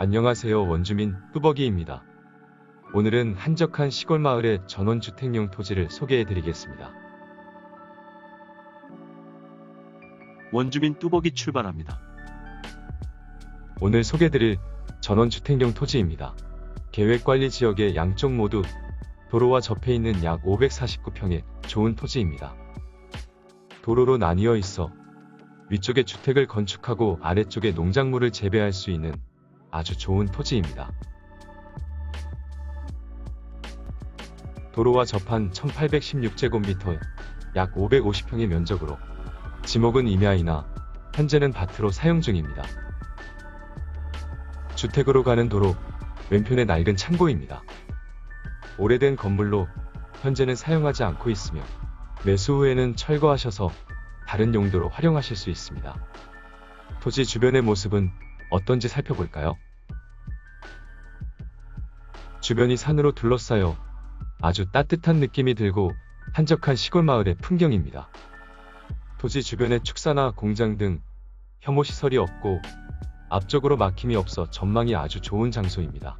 안녕하세요 원주민 뚜벅이입니다. 오늘은 한적한 시골 마을의 전원주택용 토지를 소개해 드리겠습니다. 원주민 뚜벅이 출발합니다. 오늘 소개드릴 전원주택용 토지입니다. 계획관리 지역의 양쪽 모두 도로와 접해 있는 약 549평의 좋은 토지입니다. 도로로 나뉘어 있어 위쪽에 주택을 건축하고 아래쪽에 농작물을 재배할 수 있는 아주 좋은 토지입니다. 도로와 접한 1816제곱미터 약 550평의 면적으로 지목은 임야이나 현재는 밭으로 사용 중입니다. 주택으로 가는 도로 왼편에 낡은 창고입니다. 오래된 건물로 현재는 사용하지 않고 있으며 매수 후에는 철거하셔서 다른 용도로 활용하실 수 있습니다. 토지 주변의 모습은 어떤지 살펴볼까요? 주변이 산으로 둘러싸여 아주 따뜻한 느낌이 들고 한적한 시골 마을의 풍경입니다. 토지 주변에 축사나 공장 등 혐오 시설이 없고 앞쪽으로 막힘이 없어 전망이 아주 좋은 장소입니다.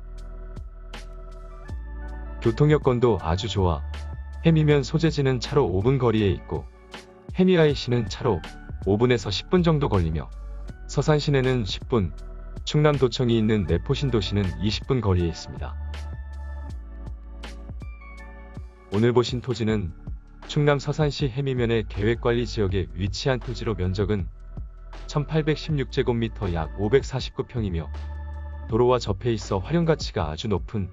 교통 여건도 아주 좋아 해미면 소재지는 차로 5분 거리에 있고 해미라이시는 차로 5분에서 10분 정도 걸리며 서산 시내는 10분, 충남 도청이 있는 내포신 도시는 20분 거리에 있습니다. 오늘 보신 토지는 충남 서산시 해미면의 계획관리 지역에 위치한 토지로 면적은 1816제곱미터 약 549평이며 도로와 접해 있어 활용 가치가 아주 높은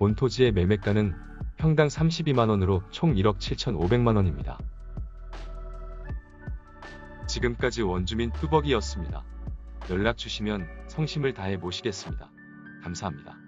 본 토지의 매매가는 평당 32만원으로 총 1억 7,500만원입니다. 지금까지 원주민 뚜벅이였습니다. 연락 주시면 성심을 다해 모시겠습니다. 감사합니다.